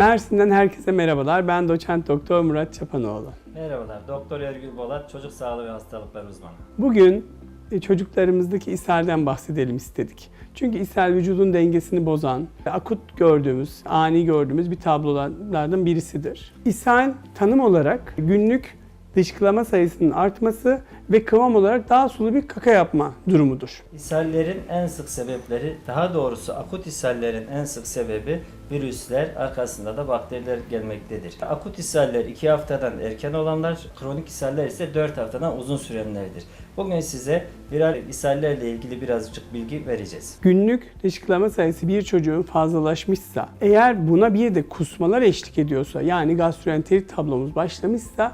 Mersin'den herkese merhabalar. Ben doçent doktor Murat Çapanoğlu. Merhabalar, Doktor Ergül Bolat, çocuk sağlığı ve hastalıkları uzmanı. Bugün e, çocuklarımızdaki ishalden bahsedelim istedik. Çünkü ishal vücudun dengesini bozan, akut gördüğümüz, ani gördüğümüz bir tablolardan birisidir. İshal tanım olarak günlük dışkılama sayısının artması ve kıvam olarak daha sulu bir kaka yapma durumudur. İshallerin en sık sebepleri, daha doğrusu akut ishallerin en sık sebebi virüsler, arkasında da bakteriler gelmektedir. Akut ishaller 2 haftadan erken olanlar, kronik ishaller ise 4 haftadan uzun sürenlerdir. Bugün size viral ishallerle ilgili birazcık bilgi vereceğiz. Günlük dışkılama sayısı bir çocuğun fazlalaşmışsa, eğer buna bir de kusmalar eşlik ediyorsa, yani gastroenterit tablomuz başlamışsa,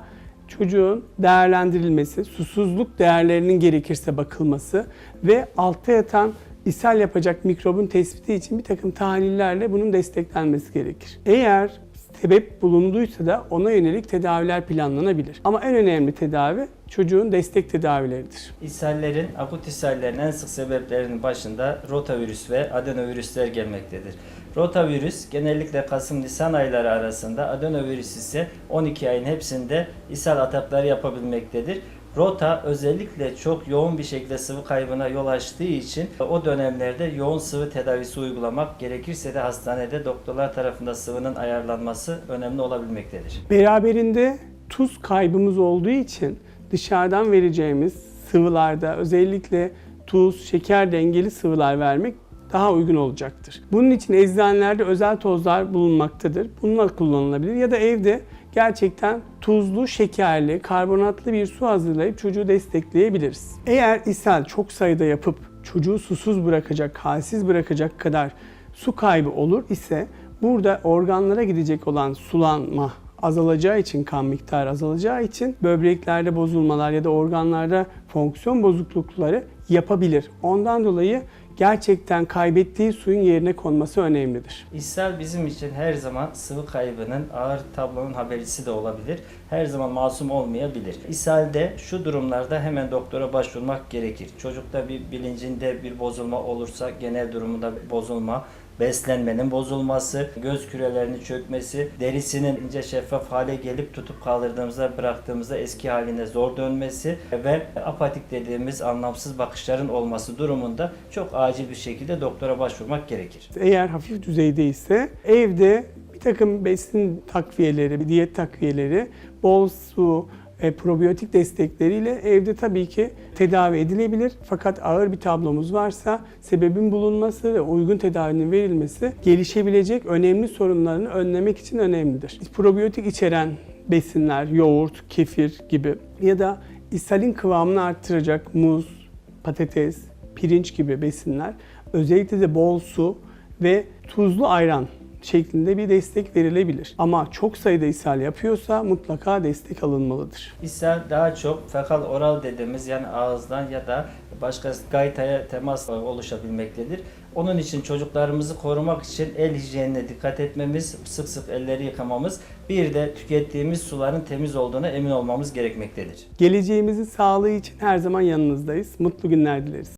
çocuğun değerlendirilmesi, susuzluk değerlerinin gerekirse bakılması ve altta yatan ishal yapacak mikrobun tespiti için bir takım tahlillerle bunun desteklenmesi gerekir. Eğer sebep bulunduysa da ona yönelik tedaviler planlanabilir. Ama en önemli tedavi çocuğun destek tedavileridir. İshallerin, akut ishallerin en sık sebeplerinin başında rotavirüs ve adenovirüsler gelmektedir. Rotavirüs genellikle Kasım-Nisan ayları arasında, adenovirüs ise 12 ayın hepsinde ishal atakları yapabilmektedir. Rota özellikle çok yoğun bir şekilde sıvı kaybına yol açtığı için o dönemlerde yoğun sıvı tedavisi uygulamak gerekirse de hastanede doktorlar tarafından sıvının ayarlanması önemli olabilmektedir. Beraberinde tuz kaybımız olduğu için dışarıdan vereceğimiz sıvılarda özellikle tuz, şeker dengeli sıvılar vermek daha uygun olacaktır. Bunun için eczanelerde özel tozlar bulunmaktadır. Bunlar kullanılabilir ya da evde gerçekten tuzlu, şekerli, karbonatlı bir su hazırlayıp çocuğu destekleyebiliriz. Eğer ishal çok sayıda yapıp çocuğu susuz bırakacak, halsiz bırakacak kadar su kaybı olur ise burada organlara gidecek olan sulanma azalacağı için kan miktarı azalacağı için böbreklerde bozulmalar ya da organlarda fonksiyon bozuklukları yapabilir. Ondan dolayı gerçekten kaybettiği suyun yerine konması önemlidir. İshal bizim için her zaman sıvı kaybının ağır tablonun habercisi de olabilir. Her zaman masum olmayabilir. İshalde şu durumlarda hemen doktora başvurmak gerekir. Çocukta bir bilincinde bir bozulma olursa genel durumunda bozulma, beslenmenin bozulması, göz kürelerinin çökmesi, derisinin ince şeffaf hale gelip tutup kaldırdığımızda bıraktığımızda eski haline zor dönmesi ve apatik dediğimiz anlamsız bakışların olması durumunda çok acil bir şekilde doktora başvurmak gerekir. Eğer hafif düzeyde ise evde bir takım besin takviyeleri, diyet takviyeleri, bol su, e, probiyotik destekleriyle evde tabii ki tedavi edilebilir. Fakat ağır bir tablomuz varsa sebebin bulunması ve uygun tedavinin verilmesi gelişebilecek önemli sorunlarını önlemek için önemlidir. Probiyotik içeren besinler, yoğurt, kefir gibi ya da ishalin kıvamını arttıracak muz, patates, pirinç gibi besinler özellikle de bol su ve tuzlu ayran şeklinde bir destek verilebilir. Ama çok sayıda ishal yapıyorsa mutlaka destek alınmalıdır. İshal daha çok fekal oral dediğimiz yani ağızdan ya da başka gaytaya temas oluşabilmektedir. Onun için çocuklarımızı korumak için el hijyenine dikkat etmemiz, sık sık elleri yıkamamız, bir de tükettiğimiz suların temiz olduğuna emin olmamız gerekmektedir. Geleceğimizin sağlığı için her zaman yanınızdayız. Mutlu günler dileriz.